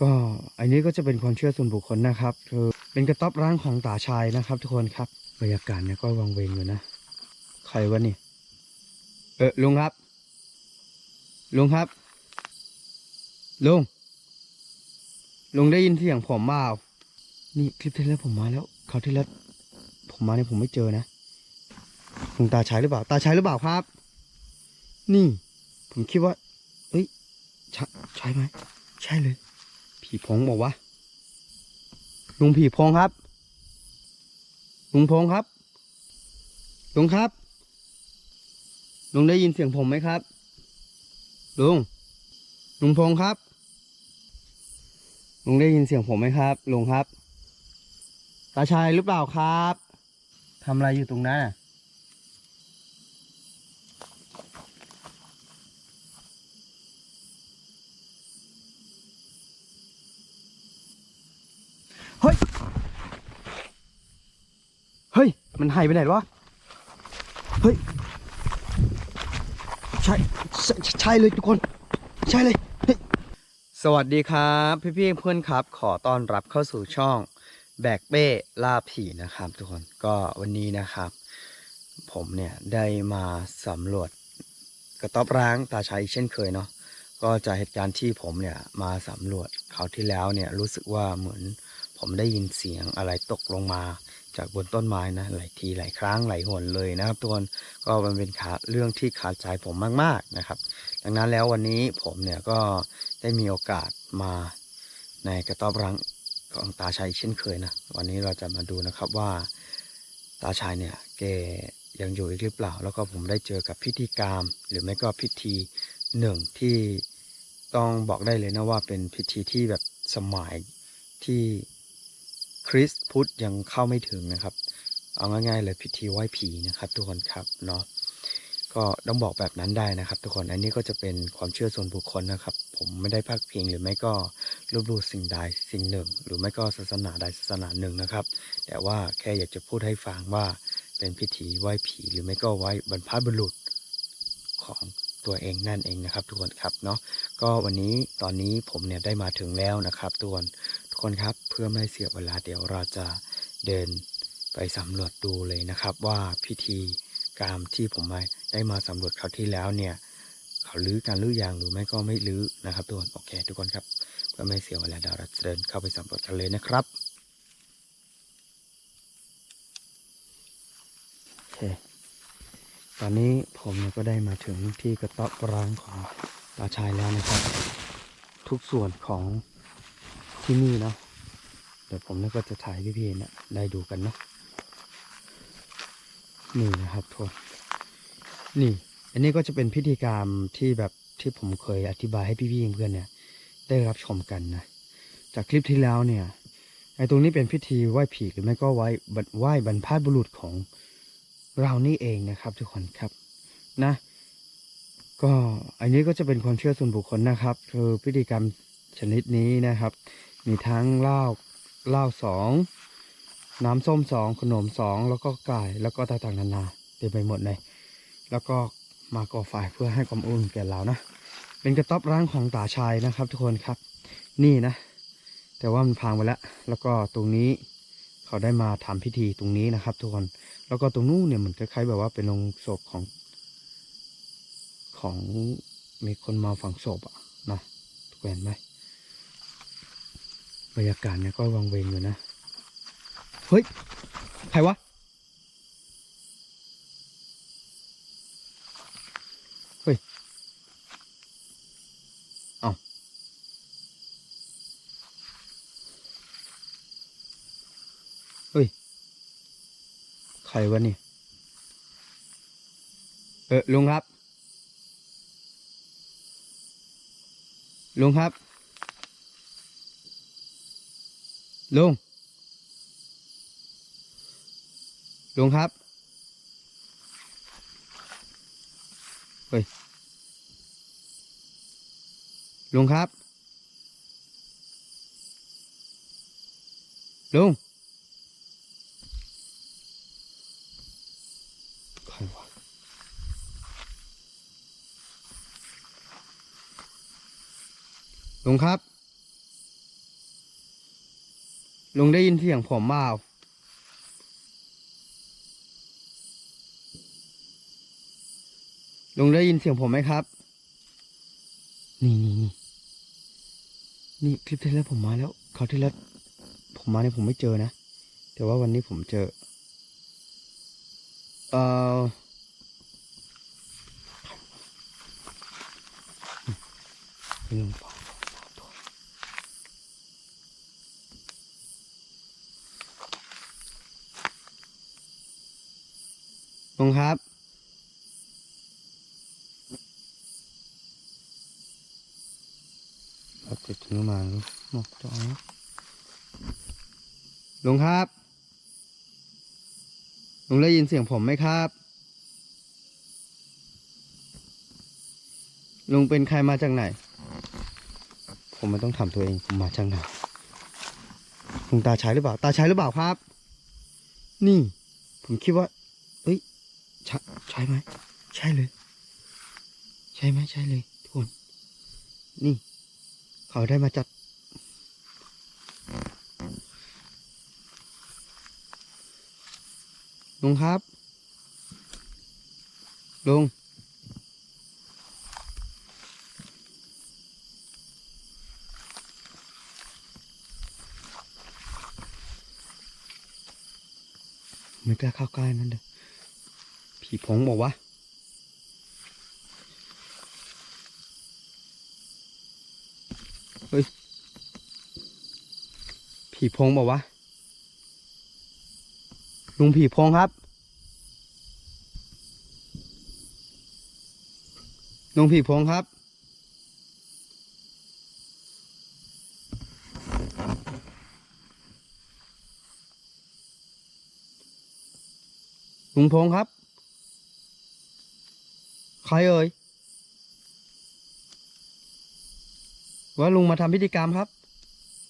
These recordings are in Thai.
ก็อันนี้ก็จะเป็นความเชื่อส่วนบุคคลนะครับคือเป็นกระต๊อบร้างของตาชายนะครับ ทุกคนครับบรรยากาศเนี่ยก็วังเวงอยู่นะใครวะนี่ เออลุงครับ ลุงครับ ลุงลุงได้ยินเสียงผมเปล่านี่คลิปที่แล้วผมมาแล้วคราที่แล้วผมมาเนี่ยผมไม่เจอนะลุงตาชายหรือเปล่า ตาชายหรือเปล่าครับ นี่ ผมคิดว่าเอ้ยใช่ใช่ไหมใช่เลย ผีพงบอกว่าลุงผีพงครับ ลุงพงครับ ลุงครับ ลุงได้ยินเสียงผมไหมครับ ลุง ลุงพงครับ ลุงได้ยินเสียงผมไหมครับ ลุงครับ ตาชายหรือเปล่าครับทำอะไรอยู่ตรงนั้นน่ะ เฮ้ย เฮ้ย มันหายไปไหนวะ เฮ้ย ใช่ใช่ใช่เลยทุกคน ใช่เลย สวัสดีครับ พี่พี่เพื่อนครับ ขอต้อนรับเข้าสู่ช่องแบกเป้ล่าผีนะครับ ทุกคน ก็วันนี้นะครับ ผมเนี่ยได้มาสำรวจกระต๊อบร้างตาชัยเช่นเคยเนาะ ก็จากเหตุการณ์ที่ผมเนี่ยมาสำรวจคราวที่แล้วเนี่ยรู้สึกว่าเหมือนผมได้ยินเสียงอะไรตกลงมา จากบนต้นไม้นะหลายทีหลายครั้งหลายหนเลยนะครับทุกคนก็มันเป็นขาเรื่องที่ขาดใจผมมากๆนะครับ ดังนั้นแล้ววันนี้ผมเนี่ยก็ได้มีโอกาสมาในกระต๊อบรังของตาชัยเช่นเคยนะวันนี้เราจะมาดูนะครับว่าตาชัยเนี่ยแกยังอยู่อีกหรือเปล่า แล้วก็ผมได้เจอกับพิธีกรรม หรือไม่ก็พิธีหนึ่งที่ต้องบอกได้เลยนะว่าเป็นพิธีที่แบบสมัยที่ คริสต์พุทธยังเข้าไม่ถึงนะครับ เอาง่ายๆเลยพิธีไหว้ผีนะครับ ทุกคนครับเนาะก็ต้องบอกแบบนั้นได้นะครับ ทุกคนอันนี้ก็จะเป็นความเชื่อส่วนบุคคลนะครับ ผมไม่ได้พักพิงหรือไม่ก็ลบหลู่สิ่งใดสิ่งหนึ่ง หรือไม่ก็ศาสนาใดศาสนาหนึ่งนะครับ แต่ว่าแค่อยากจะพูดให้ฟังว่าเป็นพิธีไหว้ผีหรือไม่ก็ไหว้บรรพบุรุษของตัวเองนั่นเองนะครับ ทุกคนครับเนาะก็วันนี้ตอนนี้ผมเนี่ยได้มาถึงแล้วนะครับทุกคนทุกคนครับ เพื่อไม่เสียเวลาเดี๋ยวเราจะเดินไปสำรวจดูเลยนะครับว่าพิธีกรรมที่ผมมาได้มาสำรวจคราวที่แล้วเนี่ย เขาลื้อการลื้อยางหรือไม่ก็ไม่ลื้อนะครับทุกคนโอเค ทุกคนครับเพื่อไม่เสียเวลาเดี๋ยวเราจะเดินเข้าไปสำรวจกันเลยนะครับโอเคตอนนี้ผมก็ได้มาถึงที่กระต๊อบร้างของตาชายแล้วนะครับ ทุกส่วนของที่นี่เนาะ เดี๋ยวผมนี่ก็จะถ่ายพี่ๆนี่ได้ดูกันเนาะนี่นะครับทุกคนนี่ อันนี้ก็จะเป็นพิธีกรรมที่แบบที่ผมเคยอธิบายให้พี่ๆเพื่อนเนี่ย ได้รับชมกันนะ จากคลิปที่แล้วเนี่ยไอ้ตรงนี้เป็นพิธีไหว้ผีหรือไม่ก็ไหว้ไหว้บรรพบุรุษของเรานี่เองนะครับทุกคนครับนะ ก็อันนี้ก็จะเป็นความเชื่อส่วนบุคคลนะครับ คือพิธีกรรมชนิดนี้นะครับ มีทั้งเล้า เหล้าสองน้ำส้มสองขนมสองแล้วก็ไก่แล้วก็ต่างๆนานาเต็มไปหมดเลย แล้วก็มาก่อไฟเพื่อให้ความอุ่นแก่เรานะ เป็นกระต๊อบร้างของตาชายนะครับ ทุกคนครับ นี่นะ แต่ว่ามันพังไปแล้ว แล้วก็ตรงนี้เขาได้มาทำพิธีตรงนี้นะครับ ทุกคน แล้วก็ตรงนู้นเนี่ยเหมือนคล้ายๆแบบว่าเป็นโรงศพของ ของมีคนมาฝังศพอะนะเห็นไหม บรรยากาศเนี่ยก็วังเวงอยู่นะ เฮ้ย ใครวะ เฮ้ย เอาเฮ้ย ใครวะนี่ เออลุงครับ ลุงครับ ลุง ลุงครับ เฮ้ย ลุงครับ ลุงใครวะลุงครับ ลุงได้ยินเสียงผมเปล่าลุงได้ยินเสียงผมไหมครับ นี่นี่นี่นี่คลิปที่แล้วผมมาแล้วคราที่แล้วผมมาเนี่ยผมไม่เจอนะ แต่ว่าวันนี้ผมเจอ เอ่อลุงบอกบอกตัว ลุงครับ เอาติดถึงมาหมอกจอลุงครับ ลุงได้ยินเสียงผมไหมครับ ลุงเป็นใครมาจากไหน ผมไม่ต้องถามตัวเองผมมาจากไหน ลุงตาใช้หรือเปล่า ตาใช้หรือเปล่าครับ นี่ ผมคิดว่า ใช่ใช่ไหมใช่เลย ใช่ไหมใช่เลยทุกคน นี่ เขาได้มาจัด ลุงครับ ลุงไม่กล้าเข้าใกล้นั่นเด้อ ผีผงบอกว่าเฮ้ย ผีพงบอกว่าลุงผีพงครับ ลุงผีพงครับลุงพงครับ รเอ่ยว่าลุงมาทำพิธีกรรมครับ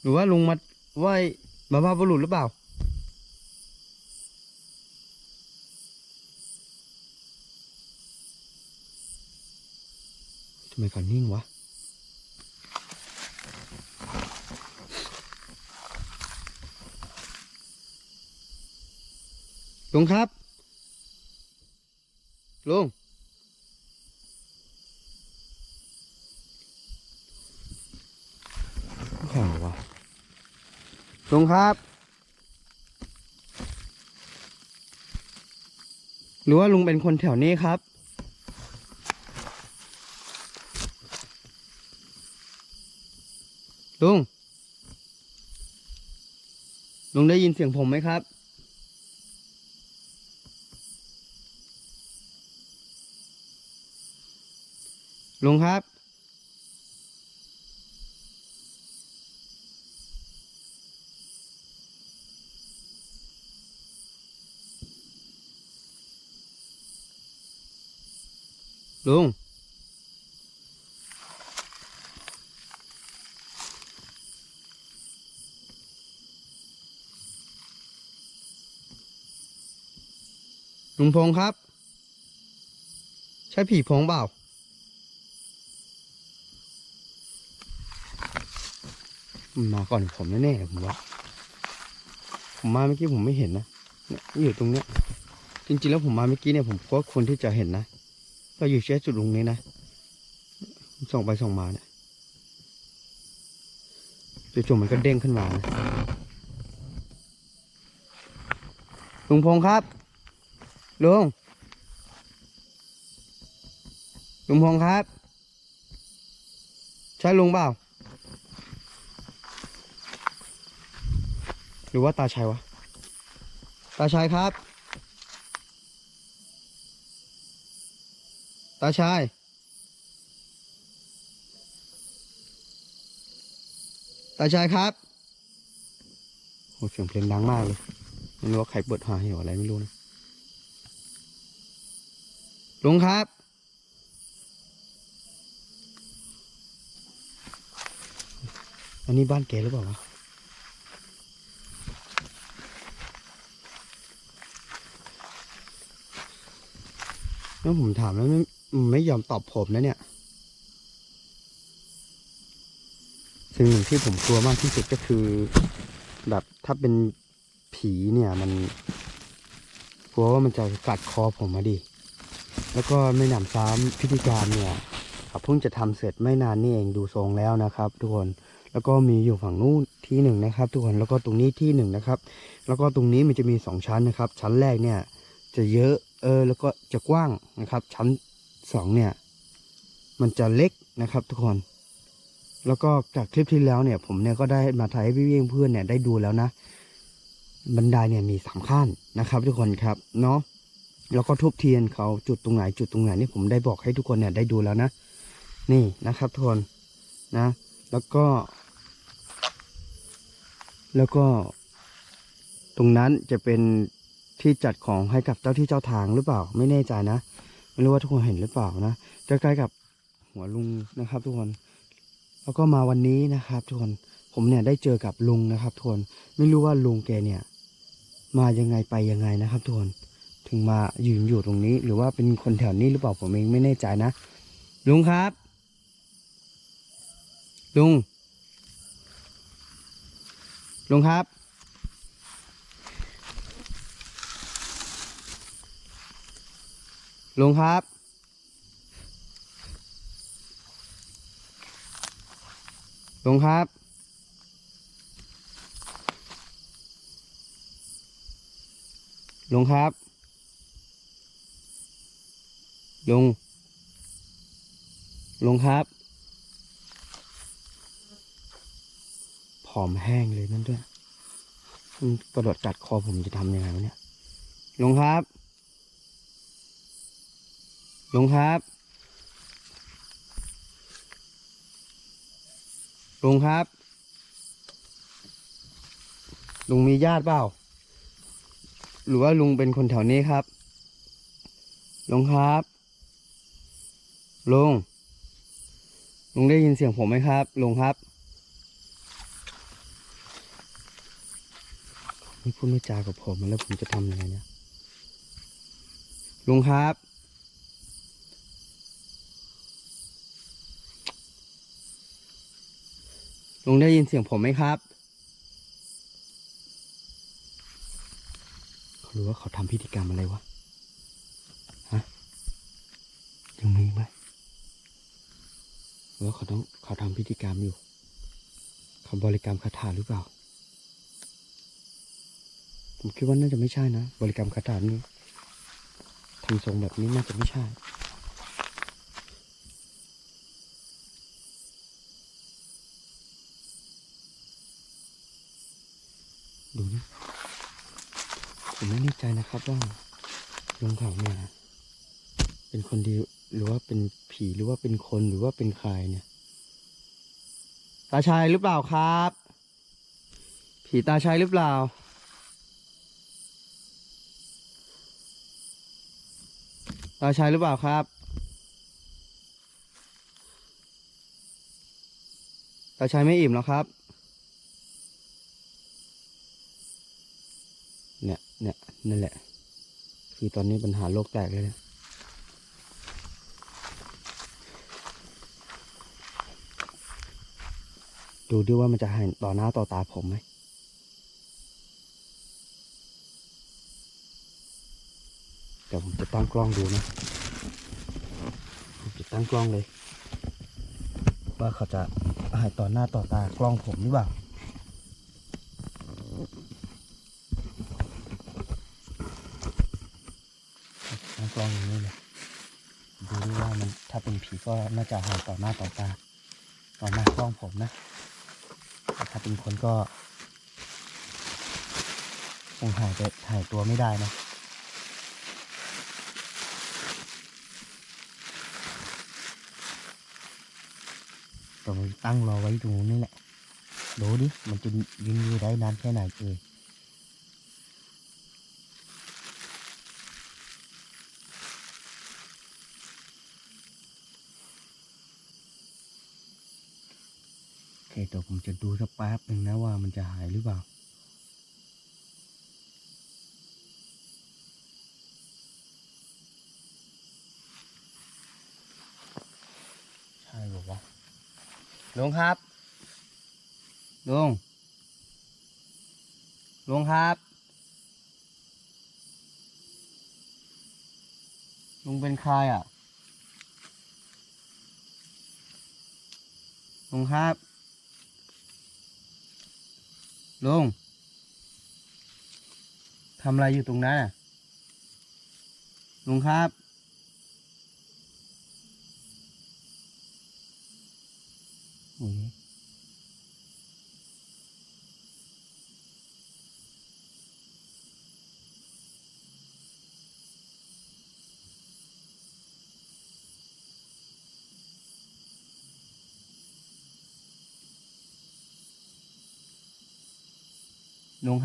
หรือว่าลุงมาไหว้บรรพบุรุษหรือเปล่า ทำไมเขานิ่งวะลุงครับลุง แข่งวะลุงครับ หรือว่าลุงเป็นคนแถวนี้ครับ ลุง ลุงได้ยินเสียงผมไหมครับ ลุงครับ ลุงลุงพงษ์ครับ ใช่ผีพงเปล่ามมาก่อนผมแน่ๆผมว่าผมมาเมื่อกี้ผมไม่เห็นนะเนี่ยอยู่ตรงเนี้ยจริงๆแล้วผมมาเมื่อกี้เนี่ยผมก็ควรที่จะเห็นนะ ก็อยู่แค่จุดตรงนี้นะส่งไปส่งมาเนี่ยจู่ๆมันก็เด้งขึ้นมานะลุงพงครับลุงลุงพงครับ ใช่ลุงเปล่า หรือว่าตาชัยวะ ตาชัยครับ ตาชาย ตาชายครับโอ้เสียงเพลงดังมากเลย ไม่รู้ว่าใครเปิดหาเหวอะไรไม่รู้นะ ลุงครับ อันนี้บ้านแกหรือเปล่าวะแล้วผมถามแล้ว ไม่ยอมตอบผมนะเนี่ย สิ่งหนึ่งที่ผมกลัวมากที่สุดก็คือ แบบถ้าเป็นผีเนี่ยมันกลัวว่ามันจะกัดคอผมมาดิ แล้วก็ไม่หนำซ้ำพิธีการเนี่ยเพิ่งจะทำเสร็จไม่นานนี่เองดูทรงแล้วนะครับ ทุกคน แล้วก็มีอยู่ฝั่งนู้นที่หนึ่งนะครับ ทุกคน แล้วก็ตรงนี้ที่หนึ่งนะครับ แล้วก็ตรงนี้มันจะมีสองชั้นนะครับ ชั้นแรกเนี่ยจะเยอะ เออ แล้วก็จะกว้างนะครับ ชั้น สองเนี่ย มันจะเล็กนะครับทุกคน แล้วก็จากคลิปที่แล้วเนี่ย ผมเนี่ยก็ได้มาถ่ายให้พี่ๆเพื่อนเนี่ยได้ดูแล้วนะ บันไดเนี่ยมีสามขั้นนะครับ ทุกคนครับเนาะแล้วก็ทุบเทียนเขาจุดตรงไหนจุดตรงไหนนี่ผมได้บอกให้ทุกคนเนี่ยได้ดูแล้วนะ นี่นะครับทุกคนนะ แล้วก็ แล้วก็ ตรงนั้นจะเป็นที่จัดของให้กับเจ้าที่เจ้าทางหรือเปล่า ไม่แน่ใจนะ ไม่รู้ว่าทุกคนเห็นหรือเปล่านะใกล้ๆกับหัวลุงนะครับ ทุกคน แล้วก็มาวันนี้นะครับ ทุกคนผมเนี่ยได้เจอกับลุงนะครับทุกคนไม่รู้ว่าลุงแกเนี่ย มายังไงไปยังไงนะครับทุกคนถึงมายืนอยู่ตรงนี้ หรือว่าเป็นคนแถวนี้หรือเปล่าผมเองไม่แน่ใจนะลุงครับ ลุงลุงครับ ลุงครับ ลุงครับ ลุงครับ ลุง ลุงครับผอมแห้งเลยนั่นด้วยมันกระโดดกัดคอผมจะทำยังไงวะเนี่ย ลุงครับ ลุงครับ ลุงครับ ลุงมีญาติเปล่า หรือว่าลุงเป็นคนแถวนี้ครับ ลุงครับ ลุง ลุงได้ยินเสียงผมไหมครับ ลุงครับไม่พูดไม่จากับผมแล้วผมจะทำยังไงเนี่ย ลุงครับ ลุงได้ยินเสียงผมไหมครับ เขารู้ว่าเขาทำพิธีกรรมอะไรวะ ฮะ ยังมีไหมหรือว่าเขาต้องเขาทำพิธีกรรมอยู่ เขาบริกรรมคาถาหรือเปล่า ผมคิดว่าน่าจะไม่ใช่นะ บริกรรมคาถานี้ทำทรงแบบนี้น่าจะไม่ใช่ ดูนี่ผม ไม่แน่ใจนะครับว่าลุงเขาเนี่ยเป็นคนดีหรือว่าเป็นผีหรือว่าเป็นคนหรือว่าเป็นใครเนี่ย ตาชายหรือเปล่าครับ ผีตาชายหรือเปล่าตาชายหรือเปล่าครับตาชายไม่อิ่มแล้วครับ เนี่ยเนี่ยนั่นแหละ คือตอนนี้ปัญหาโลกแตกเลยนี่ยดูด้วยว่ามันจะห็นต่อหน้าต่อตาผมไหมเดี๋ยวผมจะตั้งกล้องดูนะ ผมจะตั้งกล้องเลย ว่าเขาจะหายต่อหน้าต่อตากล้องผมหรือเปล่า ตั้ง กล้องอย่างนี้เลยดูด้วยว่ามันถ้าเป็นผีก็น่าจะหายต่อหน้าต่อตาต่อหน้ากล้องผมนะถ้าเป็นคนก็คงหายไปหายตัวไม่ได้นะต้องตั้งรอไว้ตรงนู้แหละดูดิมันจะยืนอยู่ได้นานแค่ไหนเอ่ย คเดี๋ยวผมจะดูสักแป๊บหนึ่งนะว่ามันจะหายหรือเปล่า ใช่หรือวะลุงครับลุงลุงครับลุงเป็นใครอะลุงครับ ลุงทำอะไรอยู่ตรงนั้นอะลุงครับ โอ้ย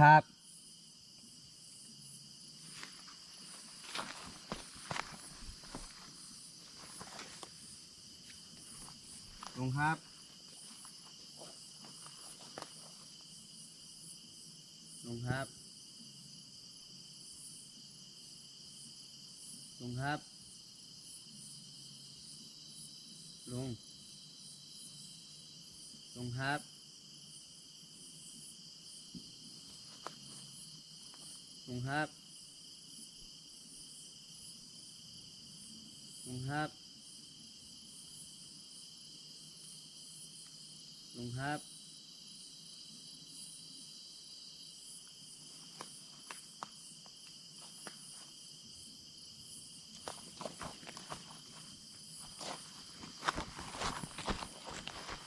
ครับ ลงครับ ลงครับ ลงครับ ลง ลงครับ ลุง ครับลุงครับลุงครับ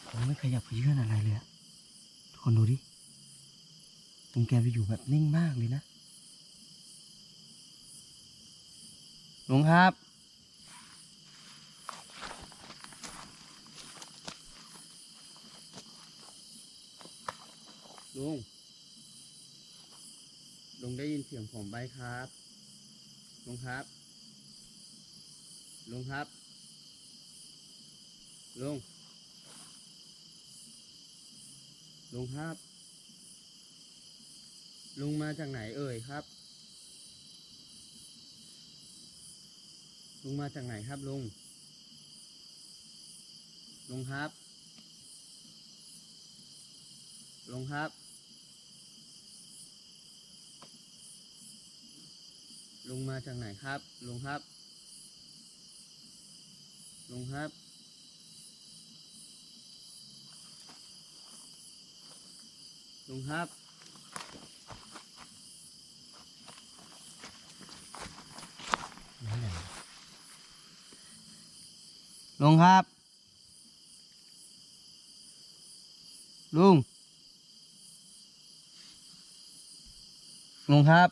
ผมไม่ขยับขยื่นอะไรเลยอะทุกคนดูดิลุงแกไปอยู่แบบนิ่งมากเลยนะ ลุงครับ ลุง ลุงได้ยินเสียงผมไหมครับ ลุงครับ ลุงครับ ลุง ลุงครับ ลุงมาจากไหนเอ่ยครับ ลุงมาจากไหนครับลุง ลุงครับ ลุงครับ ลุงมาจากไหนครับ ลุงครับ ลุงครับ ลุงครับ ลุงครับ ลุง ลุงครับ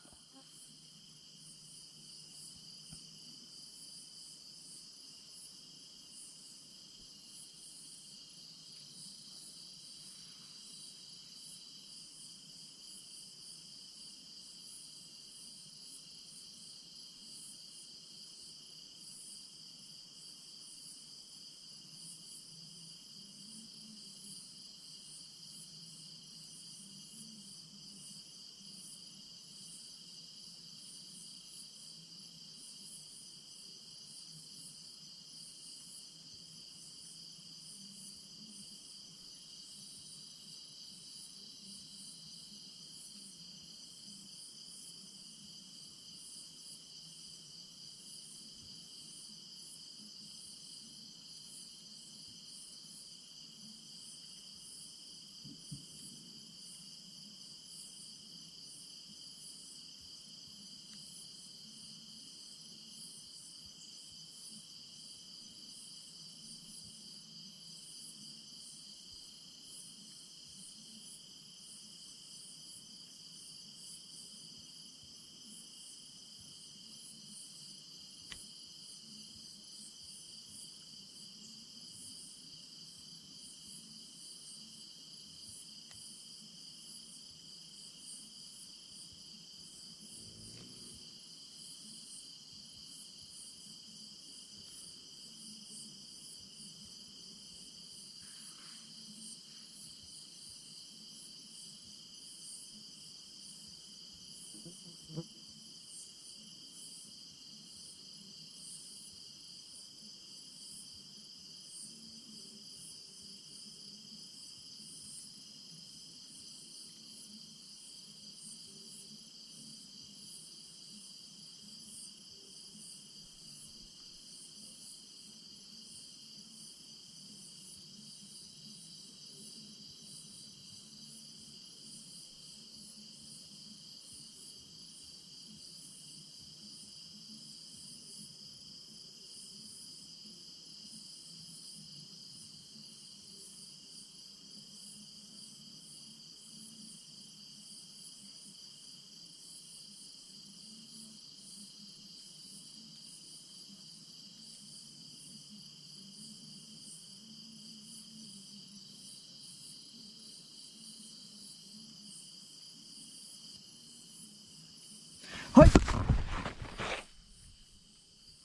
เฮ้ย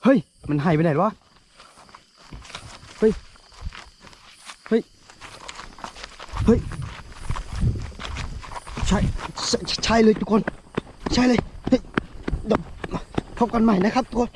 เฮ้ย มันหายไปไหนวะ เฮ้ย เฮ้ย เฮ้ย ใช่ใช่เลยทุกคน ใช่เลย เฮ้ยเดี๋ยวพบกันใหม่นะครับทุกคน